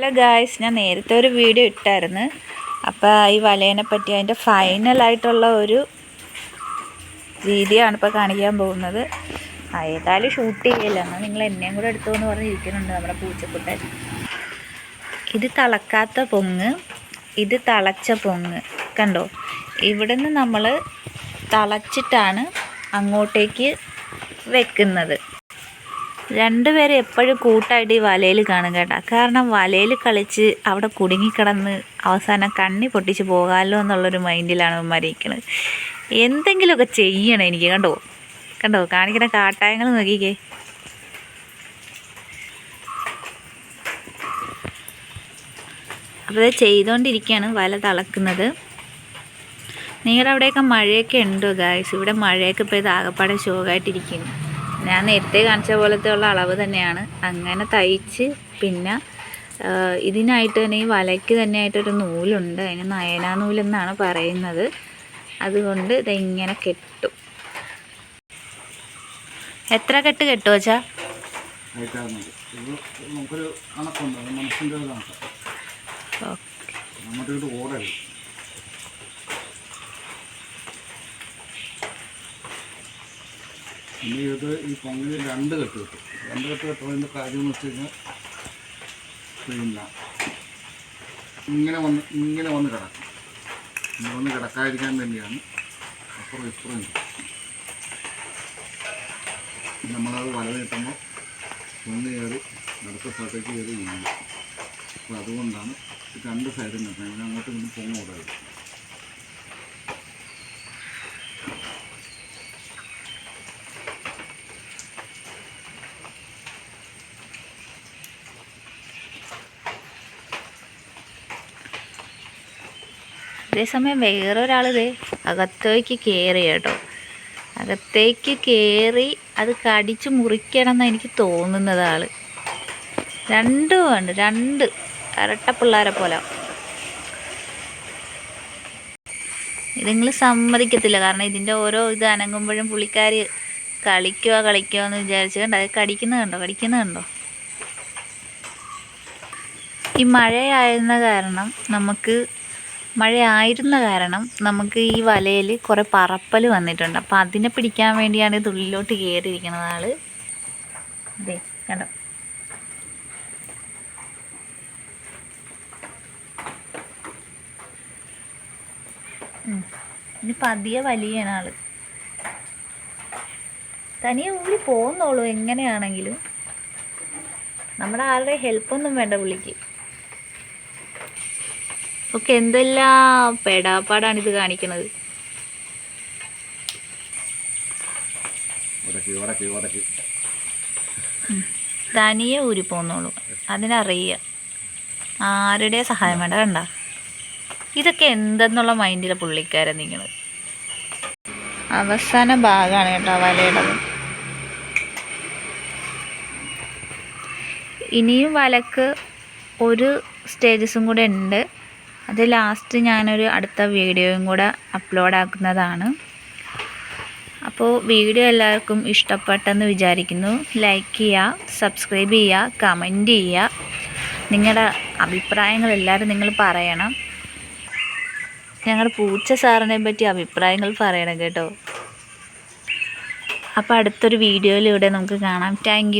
Hello guys ഞാൻ നേരത്തെ ഒരു വീഡിയോ ഇട്ടായിരുന്നു. അപ്പോൾ ഈ വലേനെ പറ്റി അതിന്റെ ഫൈനലായിട്ടുള്ള ഒരു രീതിയാണ് ഇപ്പോൾ കാണിക്കാൻ പോകുന്നത്. ഏതായാലും ഷൂട്ട് ചെയ്യില്ല? എന്നാൽ നിങ്ങൾ എന്നെയും കൂടെ എടുത്തു എന്ന് പറഞ്ഞിരിക്കുന്നുണ്ട് നമ്മുടെ പൂച്ചക്കുട്ടൻ. ഇത് തിളക്കാത്ത പൊങ്ങ്. ഇത് തിളച്ച പൊങ്ങ്. കണ്ടോ? ഇവിടുന്ന് നമ്മൾ തിളച്ചിട്ടാണ് അങ്ങോട്ടേക്ക് വെക്കുന്നത്. രണ്ടുപേരും എപ്പോഴും കൂട്ടായിട്ട് ഈ വലയിൽ കാണും കേട്ടോ. കാരണം വലയിൽ കളിച്ച് അവിടെ കുടുങ്ങിക്കിടന്ന് അവസാനം കണ്ണി പൊട്ടിച്ച് പോകാമല്ലോ എന്നുള്ളൊരു മൈൻഡിലാണ് ഇവന്മാർ ഇരിക്കുന്നത് എന്തെങ്കിലുമൊക്കെ ചെയ്യണം എനിക്ക് കണ്ടോ? കണ്ടോ? കാണിക്കുന്ന കാട്ടായങ്ങൾ നോക്കിക്കേ. അപ്പോൾ ചെയ്തുകൊണ്ടിരിക്കുകയാണ് വല തളക്കുന്നത്. നിങ്ങളുടെ അവിടെയൊക്കെ മഴയൊക്കെ ഉണ്ടോ ഗായ്സ് ഇവിടെ മഴയൊക്കെ ഇപ്പോൾ ഇത് ആകപ്പാടെ ശോകമായിട്ടിരിക്കുന്നു ഞാൻ നേരത്തെ കാണിച്ച പോലത്തെ ഉള്ള അളവ് തന്നെയാണ്. അങ്ങനെ തയ്ച്ച് പിന്നെ ഇതിനായിട്ട് തന്നെ ഈ വലയ്ക്ക് തന്നെ ആയിട്ടൊരു നൂലുണ്ട്. അതിന് നയനാ നൂലെന്നാണ് പറയുന്നത്. അതുകൊണ്ട് ഇതിങ്ങനെ കെട്ടും. എത്ര കെട്ട് കെട്ടുമോ വച്ചാ ആയിട്ടാകുന്നത് ഇത് നമുക്കൊരു കണക്കുണ്ട് അത് മനസ്സിന്റെ ഒരു കണക്ക് നമ്മുടെ ഇത് ഓടരുത് ഇനി ഇത് ഈ പൊങ്ങിൽ രണ്ട് കെട്ട് കിട്ടും. രണ്ട് കെട്ട് കെട്ടുന്നതിന്റെ കാര്യം എന്ന് വെച്ച് കഴിഞ്ഞാൽ പിന്നെ ഇങ്ങനെ വന്ന് ഇങ്ങനെ വന്ന് കിടക്കും. ഇങ്ങനെ വന്ന് കിടക്കാതിരിക്കാൻ വേണ്ടിയാണ് അപ്പുറം ഇപ്പുറം നമ്മളത് വല നീട്ടുമ്പോൾ ഒന്ന് കയറി അടുത്ത സ്ഥലത്തേക്ക് കയറി വീഴും അപ്പോൾ അതുകൊണ്ടാണ് രണ്ട് സൈഡിൽ നിൽക്കുന്നത് അങ്ങോട്ട് ഇങ്ങോട്ടും പൊങ്ങ അതേസമയം വേറെ ഒരാൾ ഇത് അകത്തേക്ക് കയറി കേട്ടോ. അകത്തേക്ക് കയറി അത് കടിച്ച് മുറിക്കണം എന്ന് എനിക്ക് തോന്നുന്നത് ആൾ രണ്ടും ഉണ്ട് രണ്ട് ഇരട്ട പിള്ളേരെ പോലെ. ഇതുങ്ങൾ സമ്മതിക്കത്തില്ല കാരണം ഇതിന്റെ ഓരോ ഇത് അനങ്ങുമ്പോഴും പുള്ളിക്കാർ കളിക്കുക കളിക്കുക എന്ന് വിചാരിച്ച് കണ്ടോ? അത് കടിക്കുന്നത് കണ്ടോ? കടിക്കുന്നത് കണ്ടോ? ഈ മഴയായിരുന്ന കാരണം നമുക്ക് മഴയായിരുന്ന കാരണം നമുക്ക് ഈ വലയിൽ കുറേ പറപ്പൽ വന്നിട്ടുണ്ട്. അപ്പം അതിനെ പിടിക്കാൻ വേണ്ടിയാണ് ഇത് ഉള്ളിലോട്ട് കയറിയിരിക്കുന്നത് ആൾ അതെ കണ്ടോ? ഇനി പതിയെ വലിയാണ് ആൾ. തനിയെ ഉള്ളി പോകുന്നുള്ളൂ എങ്ങനെയാണെങ്കിലും. നമ്മുടെ ആളുടെ ഹെൽപ്പൊന്നും വേണ്ട പുള്ളിക്ക്. ഒക്കെ എന്തെല്ലാം പെടാപ്പാടാണ് ഇത് കാണിക്കുന്നത് തനിയെ ഊരി പോന്നോളൂ അതിനറിയ. ആരുടെ സഹായം വേണ്ട. കണ്ട? ഇതൊക്കെ എന്തെന്നുള്ള മൈൻഡിലെ പുള്ളിക്കാരൻ നിങ്ങൾ അവസാന ഭാഗമാണ് കേട്ടോ വലയുടേത് ഇനിയും വലക്ക് ഒരു സ്റ്റേജസും കൂടെ ഉണ്ട്. അത് ലാസ്റ്റ് ഞാനൊരു അടുത്ത വീഡിയോയും കൂടെ അപ്ലോഡ് ആക്കുന്നതാണ്. അപ്പോൾ വീഡിയോ എല്ലാവർക്കും ഇഷ്ടപ്പെട്ടെന്ന് വിചാരിക്കുന്നു. ലൈക്ക് ചെയ്യുക സബ്സ്ക്രൈബ് ചെയ്യുക കമന്റ് ചെയ്യുക. നിങ്ങളുടെ അഭിപ്രായങ്ങൾ എല്ലാവരും നിങ്ങൾ പറയണം. ഞങ്ങളുടെ പൂച്ച സാറിനെ പറ്റി അഭിപ്രായങ്ങൾ പറയണം കേട്ടോ. അപ്പോൾ അടുത്തൊരു വീഡിയോയിലൂടെ നമുക്ക് കാണാം. താങ്ക്